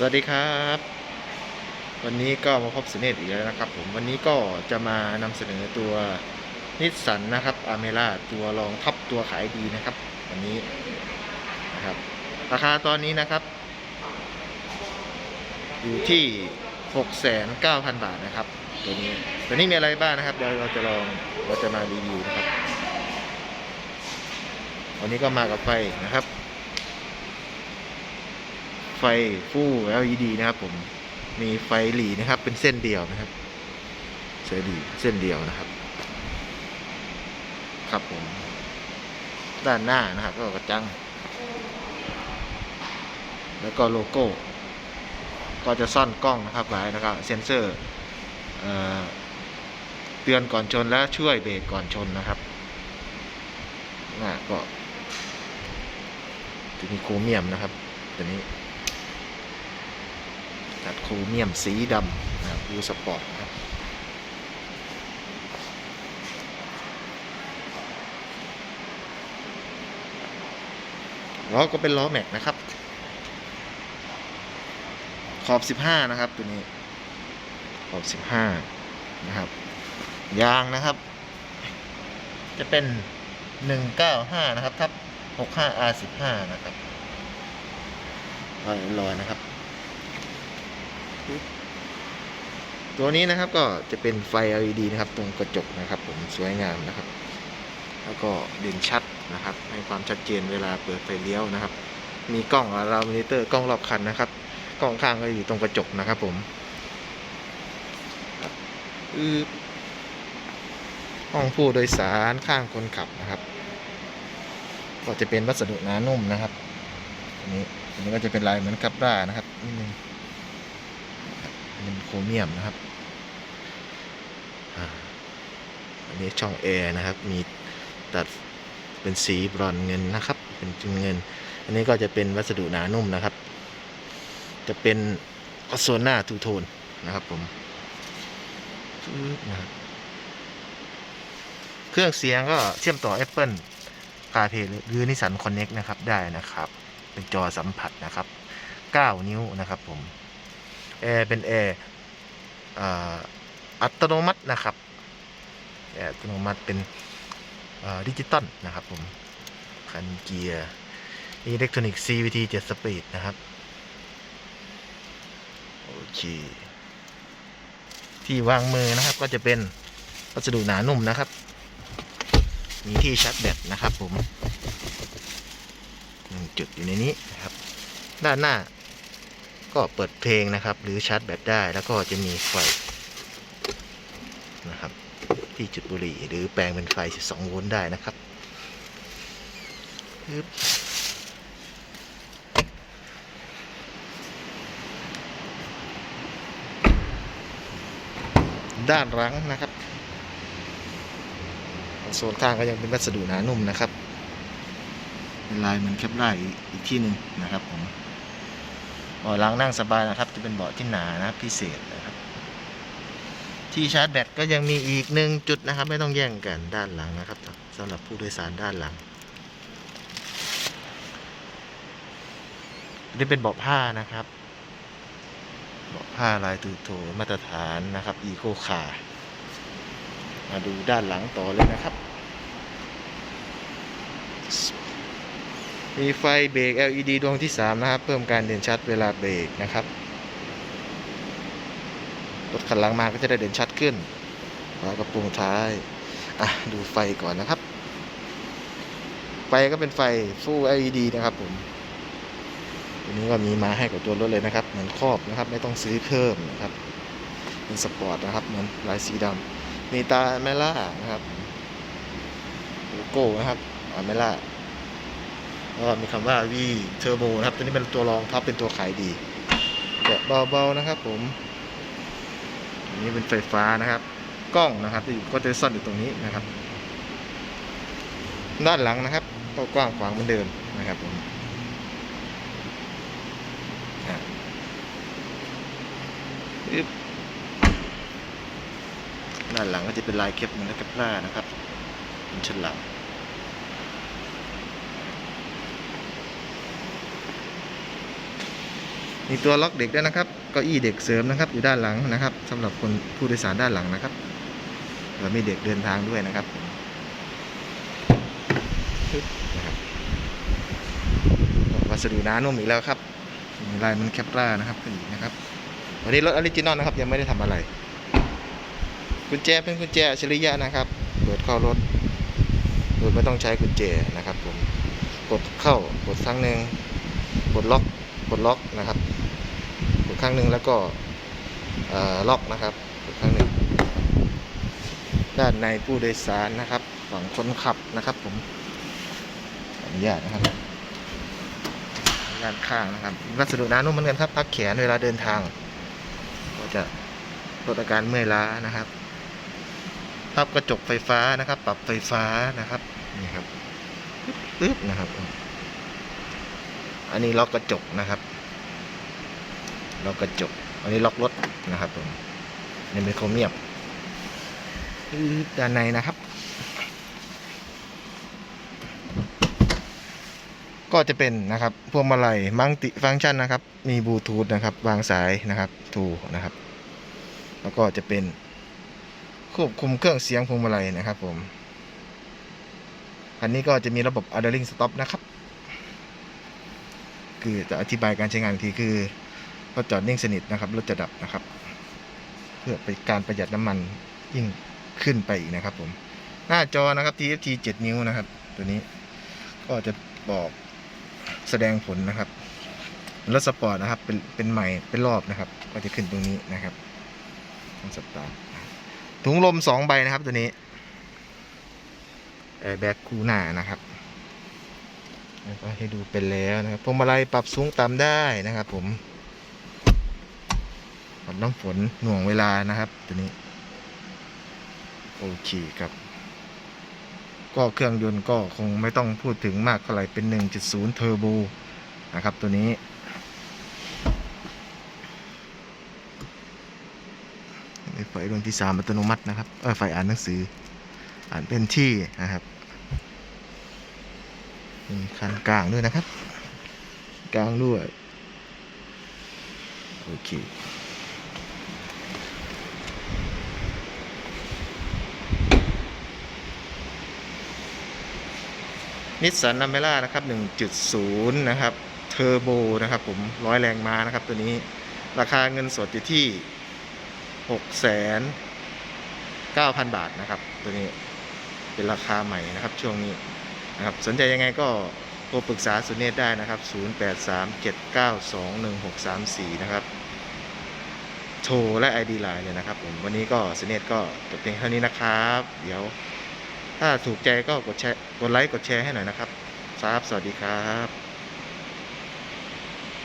สวัสดีครับ วันนี้ก็มาพบสเนตอีกแล้วนะครับ ผมวันนี้ก็จะมานำเสนอตัวนิสสันนะครับอเมล่าตัวรองท็อปตัวขายดีนะครับ วันนี้นะครับ ราคาตอนนี้นะครับ อยู่ที่ 69,000 บาทนะครับ ตัวนี้ตัวนี้มีอะไรบ้างนะครับ เดี๋ยวเราจะลองเราจะมารีวิวนะครับ วันนี้ก็มากับไฟนะครับ ไฟฟู่ LED นะครับผม มีไฟหลีนะครับ เป็นเส้นเดียวนะครับเส้นดีเส้นเดียวนะครับ ครับผม ด้านหน้านะครับ ก็กระจัง แล้วก็โลโก้ ก็จะซ่อนกล้องนะครับไว้แล้วก็เซ็นเซอร์เตือนก่อนชนและช่วยเบรกก่อนชนนะครับหน้าก็จะมีโครเมียมนะครับตัวนี้ัดโครเมียมสีดำนะครับดูสปอร์ตนะครับล้อก็เป็นล้อแม็กนะครับ ขอบ 15 นะครับ ตัวนี้ ขอบ 15 นะครับ ยางนะครับ จะเป็น 195 นะครับ ทับ 65R15 นะครับรอยๆนะครับ ตัวนี้นะครับก็จะเป็นไฟ LED นะครับ ตรงกระจกนะครับ ผมสวยงามนะครับ แล้วก็เด่นชัดนะครับ ให้ความชัดเจนเวลาเปิดไฟเลี้ยวนะครับ มีกล้องราวมินิเตอร์กล้องรอบคันนะครับกล้องข้างก็อยู่ตรงกระจกนะครับผมอือห้องผู้โดยสารข้างคนขับนะครับ ก็จะเป็นวัสดุหนานุ่มนะครับอันนี้อันนี้ก็จะเป็นลายเหมือนกับด้านะครับนิดนึง เป็นโครเมียมนะครับอันนี้ช่องแอร์นะครับ มีตัดเป็นสีบรอนเงินนะครับ เป็นจุนเงิน อันนี้ก็จะเป็นวัสดุหนานุ่มนะครับ จะเป็นโซน่าทูโทนนะครับผมนะครับเครื่องเสียงก็เชื่อมต่อ Apple CarPlay หรือ Nissan Connect นะครับได้นะครับ เป็นจอสัมผัสนะครับ 9 นิ้วนะครับผม แอร์เป็นแอร์อัตโนมัตินะครับแอร์อัตโนมัติเป็นดิจิตอลนะครับผมคันเกียร์อิเล็กทรอนิกส์ CVT 7 Speed นะครับ โอเค ที่วางมือนะครับก็จะเป็นวัสดุหนานุ่มนะครับ มีที่ชาร์จแบตนะครับผมหนึ่งจุดอยู่ในนี้นะครับ ด้านหน้า ก็เปิดเพลงนะครับ หรือชาร์จแบตได้แล้วก็จะมีไฟนะครับ ที่จุดบุหรี่หรือแปลงเป็นไฟ 12 โวลต์ได้นะครับปึ๊บด้านหลังนะครับโซนข้างก็ยังเป็นวัสดุหนานุ่มนะครับ เป็นลายเหมือนแคปไลน์อีกที่หนึ่งนะครับผม เบาะหลังนั่งสบายนะครับ จะเป็นเบาะที่หนานะพิเศษนะครับ ที่ชาร์จแบตก็ยังมีอีกหนึ่งจุดนะครับ ไม่ต้องแย่งกันด้านหลังนะครับสำหรับผู้โดยสารด้านหลังนี่เป็นเบาะผ้านะครับเบาะผ้าลายตูโถมาตรฐานนะครับอีโคคามาดูด้านหลังต่อเลยนะครับ มีไฟเบรก LED ดวงที่ 3 นะครับ เพิ่มการเด่นชัดเวลาเบรกนะครับ รถคันหลังมาก็จะได้เด่นชัดขึ้นฝากระโปรงท้าย อะ ดูไฟก่อนนะครับ ไฟก็เป็นไฟ Full LED นะครับผมตัวนี้ก็มีมาให้กับตัวรถเลยนะครับ เหมือนครอบนะครับ ไม่ต้องซื้อเพิ่มนะครับ เป็นสปอร์ตนะครับ เหมือนลายสีดำมีตาเมล่านะครับโลโก้นะครับอเมล่า ก็มีคำว่า V Turbo นะครับ ตัวนี้เป็นตัวรองท็อปเป็นตัวขายดีแกะเบาๆนะครับผมนนี้เป็นไฟฟ้านะครับ กล้องนะครับก็จะซ่อนอยู่ตรงนี้นะครับ ด้านหลังนะครับก็กว้างขวางเหมือนเดิมนะครับผมด้านหลังก็จะเป็นลายเคปเหมือนกับปลานะครับเป็นฉลาม มีตัวล็อกเด็กด้วยนะครับเก้าอี้เด็กเสริมนะครับ อยู่ด้านหลังนะครับสำหรับคนผู้โดยสารด้านหลังนะครับแล้วมีเด็กเดินทางด้วยนะครับนะครับวัสดุหนานุ่มอีกแล้วครับลายมันแคปรานะครับขึ้นอีกนะครับวันนี้รถออริจินอลนะครับ ยังไม่ได้ทำอะไรกุญแจเป็นกุญแจอัจฉริยะนะครับ เปิดเข้ารถโดยไม่ต้องใช้กุญแจนะครับผมกดเข้ากดครั้งหนึ่งกดล็อกกดล็อกนะครับ ครั้งหนึ่งแล้วก็ล็อกนะครับกดครั้งหนึ่งด้านในผู้โดยสารนะครับ ฝั่งคนขับนะครับ ผมอนุญาตนะครับด้านข้างนะครับวัสดุหนานุ่มเหมือนกันครับพักแขนเวลาเดินทาง ก็จะลดอาการเมื่อยล้านะครับพับกระจกไฟฟ้านะครับ ปรับไฟฟ้านะครับนี่ครับปึ๊บปึ๊บนะครับ อันนี้ล็อกกระจกนะครับ ล็อกกระจก อันนี้ล็อกรถนะครับผมนี่เป็นโครเมียมด้านในนะครับ ก็จะเป็นนะครับพวงมาลัยมังติฟังก์ชันนะครับ มีบลูทูธนะครับ วางสายนะครับทูนะครับ แล้วก็จะเป็นควบคุมเครื่องเสียงพวงมาลัยนะครับผม อันนี้ก็จะมีระบบ idling stop นะครับ คือจะอธิบายการใช้งานทีคือ พอจอดนิ่งสนิทนะครับรถจะดับนะครับ เพื่อเป็นการประหยัดน้ำมันยิ่งขึ้นไปอีกนะครับ ผม หน้าจอนะครับ TFT 7 นิ้วนะครับ ตัวนี้ก็จะบอกแสดงผลนะครับรถสปอร์ตนะครับ เป็นเป็นใหม่เป็นรอบนะครับ ก็จะขึ้นตรงนี้นะครับต้องสตาร์ทถุงลมสองใบนะครับตัวนี้แอร์แบ็กคู่หน้านะครับแล้วก็ให้ดูเป็นแล้วนะครับพวงมาลัยปรับสูงต่ำได้นะครับผมับน้ำฝนหน่วงเวลานะครับตัวนี้ โอเคครับ ก็เครื่องยนต์ก็คงไม่ต้องพูดถึงมากเท่าไหร่เป็น 1.0 เทอร์โบนะครับตัวนี้ ไฟดวงที่สามอัตโนมัตินะครับเออไฟอ่านหนังสือ อ่านเป็นที่นะครับมีคันกลางด้วยนะครับ กลางด้วย โอเค นิสสันนัมเมล่านะครับ 1.0 นะครับ เทอร์โบนะครับผมร้อยแรงม้านะครับตัวนี้ราคาเงินสดอยู่ที่หกแสนเก้าพันบาทนะครับ ตัวนี้เป็นราคาใหม่นะครับช่วงนี้นะครับสนใจยังไงก็โทรปรึกษาสุเนตได้นะครับ 0837921634 นะครับ โทรและ ID ไลน์เลยนะครับผม วันนี้ก็สุเนตก็จบเพียงเท่านี้นะครับ เดี๋ยว ถ้าถูกใจก็กดแชร์กดไลค์กดแชร์ให้หน่อยนะครับครับสวัสดีครับ